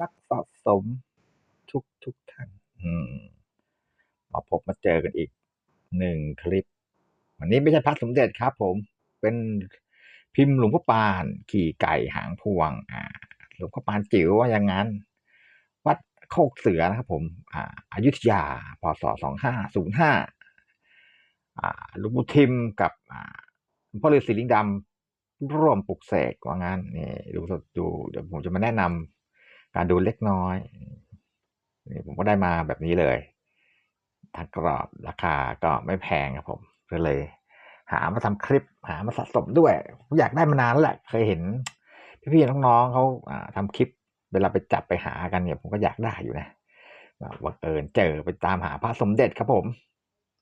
นักสะสมทุกทุกท่านมาพบมาเจอกันอีกหนึ่งคลิป วันนี้ไม่ใช่พระสมเด็จครับผม เป็นพิมพ์หลวงพ่อปาน ขี่ไก่หางพวง อ่า หลวงพ่อปานจิ๋วว่าอย่างนั้น วัดโคกเสือนะครับผม อ่าอายุทยา พศสองห้าศูนย์ห้าอ่าหลวงปู่ทิมกับอ่าพ่อฤาษีลิงดำร่วมปลุกเสกว่างั้นนี่ดูสดดูเดี๋ยวผมจะมาแนะนำ การดูเล็กน้อยนี่ผมก็ได้มาแบบนี้เลยทางกรอบราคาก็ไม่แพงครับผมก็เลย หามาทำคลิป หามาสะสมด้วยผมอยากได้มานานแล้วแหละเคยเห็น พี่ๆน้องๆเขาอ่าทำคลิป เวลาไปจับไปหากันเนี่ยผมก็อยากได้อยู่นะบังเอิญเจอไปตามหาพระสมเด็จครับผม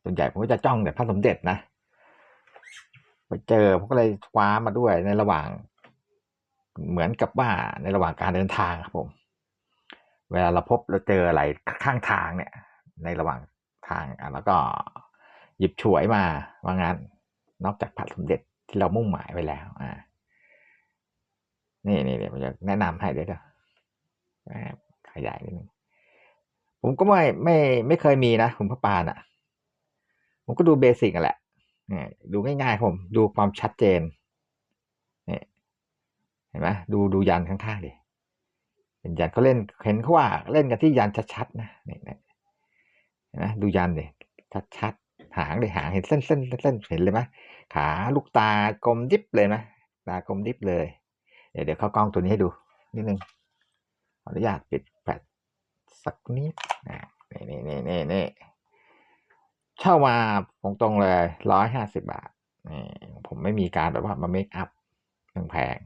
ส่วนใหญ่ผมก็จะจ้องแต่พระสมเด็จนะไปเจอผมก็เลยคว้ามาด้วยในระหว่าง เหมือนกับว่าในระหว่างการเดินทางครับผม เวลาเราพบเราเจออะไรข้างทางเนี่ย ในระหว่างทางอะแล้วก็หยิบฉวยมาว่างั้น นอกจากพระสมเด็จที่เรามุ่งหมายไว้แล้ว อ่า นี่นี่เดี๋ยวผมจะแนะนำให้เดี๋ยวขยายนิดนึงผมก็ไม่ไม่ไม่เคยมีนะผมพระปานอะ ผมก็ดูเบสิกกันแหละนี่ดูง่ายๆผมดูความชัดเจนนี่เห็นไหมดูดูยันข้างๆดิ เป็นยันเขาเล่นเห็นเขาว่าเล่นกันที่ยันชัดๆนะนี่นะดูยันดิชัดๆหางดิหางเห็นเส้นเส้นเส้นเห็นเลยไหมขาลูกตากลมดิบเลยไหมตากลมดิบเลย เดี๋ยวเดี๋ยวเข้ากล้องตัวนี้ให้ดูนิดนึงขออนุญาตปิดแฟลชสักนิดนะนี่นี่นี่นี่นี่เช่ามาตรงๆเลยร้อยห้าสิบบาทนี่ผมไม่มีการแบบว่ามาเมคอัพแพง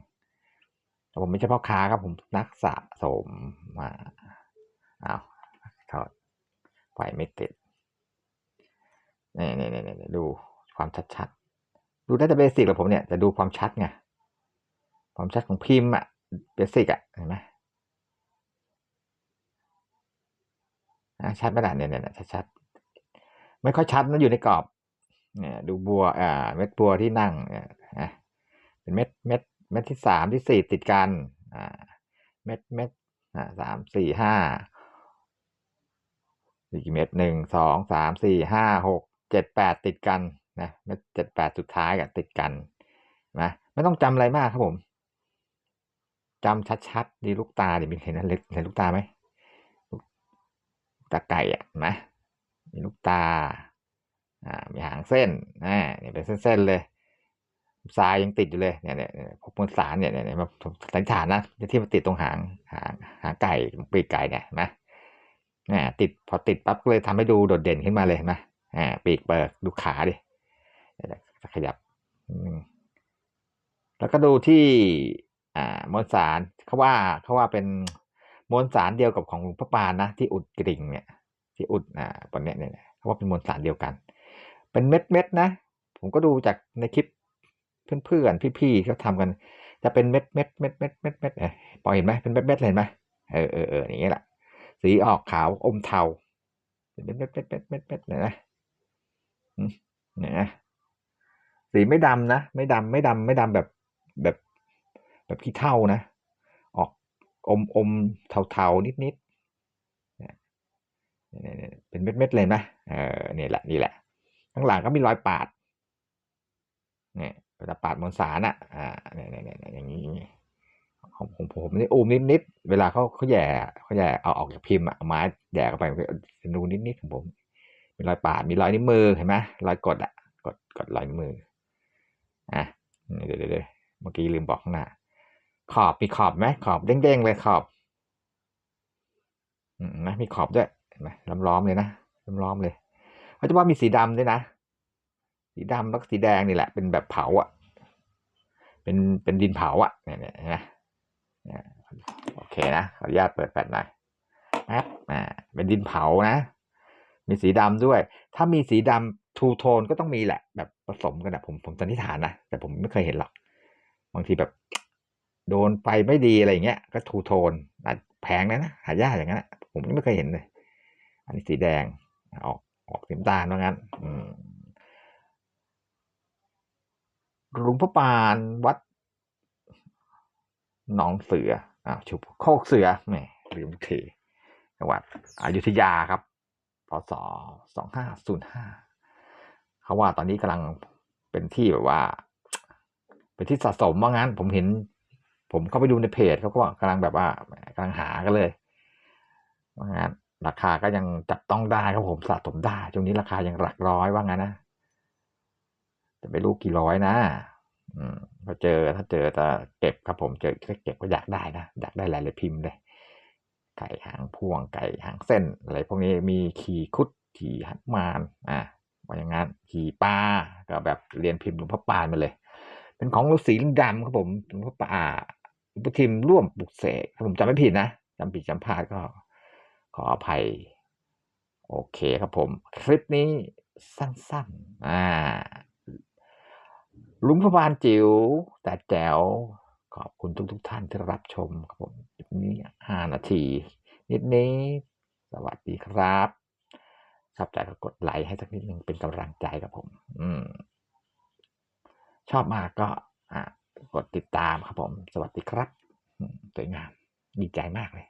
ผมไม่ใช่พ่อค้าครับผมนักสะสมมาอ้าวถอดไฟไม่ติดนี่นี่นี่นี่ดูความชัดๆ ดูได้แต่เบสิกเลยผมเนี่ยจะดูความชัดไงความชัดของพิมพ์อะเบสิกอะเห็นไหมชัดไม่ได้เนี่ยเนี่ยชัดๆไม่ค่อยชัดนะอยู่ในกรอบเนี่ยดูบัวอ่าเม็ดบัวที่นั่งเนี่ยนะเป็นเม็ดเม็ด เม็ดที่สามที่สี่ติดกันอ่าเม็ดเม็ดอ่าสามสี่ห้าสี่เม็ดหนึ่งสองสามสี่ห้าหกเจ็ดแปดติดกันนะเม็ดเจ็ดแปดสุดท้ายกับติดกันนะไม่ต้องจำอะไรมากครับผมจำชัดๆดีลูกตาดิมีเห็นนะเล็กเห็นลูกตาไหมตาไก่อะนะมีลูกตาอ่ามีหางเส้นอ่านี่เป็นเส้นๆเลย ทรายยังติดอยู่เลยเนี่ยเนี่ยพวกมวลสารเนี่ยเนี่ยมาสันฐานนะที่มันติดตรงหางหางหางไก่ปีกไก่เนี่ยนะเนี่ยติดพอติดปั๊บก็เลยทำให้ดูโดดเด่นขึ้นมาเลยนะอ่าปีกเปิดดูขาดิจะขยับ แล้วก็ดูที่อ่ามวลสารเขาว่าเขาว่าเป็นมวลสารเดียวกับของหลวงพ่อปานนะที่อุดกริ่งเนี่ย ที่อุดอ่าตอนเนี้ยเนี่ยเขาว่าเป็นมวลสารเดียวกัน เป็นเม็ดเม็ดนะ ผมก็ดูจากในคลิป เพื่อนๆพี่ๆเขาทำกัน จะเป็นเม็ดเม็ดเม็ดเม็ดเม็ดเม็ดเออพอเห็นไหมเป็นเม็ดเม็ดเห็นไหมเออเออเอออย่างเงี้ยแหละสีออกขาวอมเทาเป็นเม็ดเม็ดเม็ดเม็ดเม็ดเม็ดเนี่ยนะเนี่ยนะสีไม่ดำนะไม่ดำไม่ดำไม่ดำแบบแบบแบบขี้เท่านะ ออกอมอมเทาเทานิดนิดเป็นเม็ดเม็ดเลยนะเออนี่แหละนี่แหละข้างหลังก็มีรอยปาดเนี่ย เวลาปาดมวลสารอะอ่าเนี่ยเนี่ยเนี่ยอย่างนี้ของผมผมนี่อูมนิดนิดเวลาเขาเขาแย่เขาแย่เอาออกจากพิมพ์อะไม้แย่เข้าไปเป็นรูนิดนิดของผม มีรอยปาดมีรอยนิ้วมือเห็นไหมรอยกดอะกดกดรอยนิ้วมืออะเดี๋ยวเดี๋ยวเมื่อกี้ลืมบอกข้างหน้าขอบมีขอบไหมขอบเด้งๆเลยขอบอืมนะมีขอบด้วยเห็นไหมล้อมๆเลยนะล้อมๆเลยเขาจะว่ามีสีดำด้วยนะ สีดำแล้วสีแดงนี่แหละ เป็นแบบเผาอะ เป็นเป็นดินเผาอะเนี่ยเนี่ยนะโอเคนะขออนุญาตเปิดแฟลชหน่อยนะอ่าเป็นดินเผานะ มีสีดำด้วย ถ้ามีสีดำทูโทนก็ต้องมีแหละ แบบผสมกันนะผมผมสันนิษฐานนะแต่ผมไม่เคยเห็นหรอก บางทีแบบโดนไฟไม่ดีอะไรเงี้ย ก็ทูโทนแพงนะนะหายากอย่างนั้นผมไม่เคยเห็นเลย อันนี้สีแดงออกออกสีน้ำตาลว่างั้น อืม หลวงพ่อปานวัดหนองเสืออ่าชุบโคกเสือนี่ลืมทีจังหวัดอยุธยาครับพศสองห้าศูนย์ห้าเขาว่าตอนนี้กำลังเป็นที่แบบว่า เป็นที่สะสมว่างั้น ผมเห็น ผมเข้าไปดูในเพจเขาก็กกำลังแบบว่ากำลังหากันเลยว่างั้นราคาก็ยังจับต้องได้ครับผมสะสมได้ช่วงนี้ราคายังหลักร้อยว่างั้นนะ แต่ไม่รู้กี่ร้อยนะอืมพอเจอถ้าเจอจะเก็บครับผมเจอก็เก็บก็อยากได้นะอยากได้หลาย ๆ พิมพ์เลยไก่หางพวงไก่หางเส้น อะไรพวกนี้มีขี่คุดขี่หันมานอะว่าอย่างงั้นขี่ปลาก็แบบเรียนพิมพ์หลวงพ่อปานมาเลย เป็นของฤาษีลิงดำครับผมหลวงพ่อปาหลวงพ่อทิมร่วมปลุกเสกถ้าผมจำไม่ผิดนะจำผิดจำพลาดก็ขออภัย โอเคครับผม คลิปนี้สั้นๆ อ่า ลุงพบานจิ๋วแต่แจ๋วขอบคุณทุกๆทท่านที่รับชมครับผมนี้ห้านาที นิดนี้ สวัสดีครับชอบใจก็กดไลค์ให้สักนิดนึงเป็นกำลังใจกับผม อืม ชอบมากก็อ่กดติดตามครับผม สวัสดีครับสวยงามดีใจมากเลย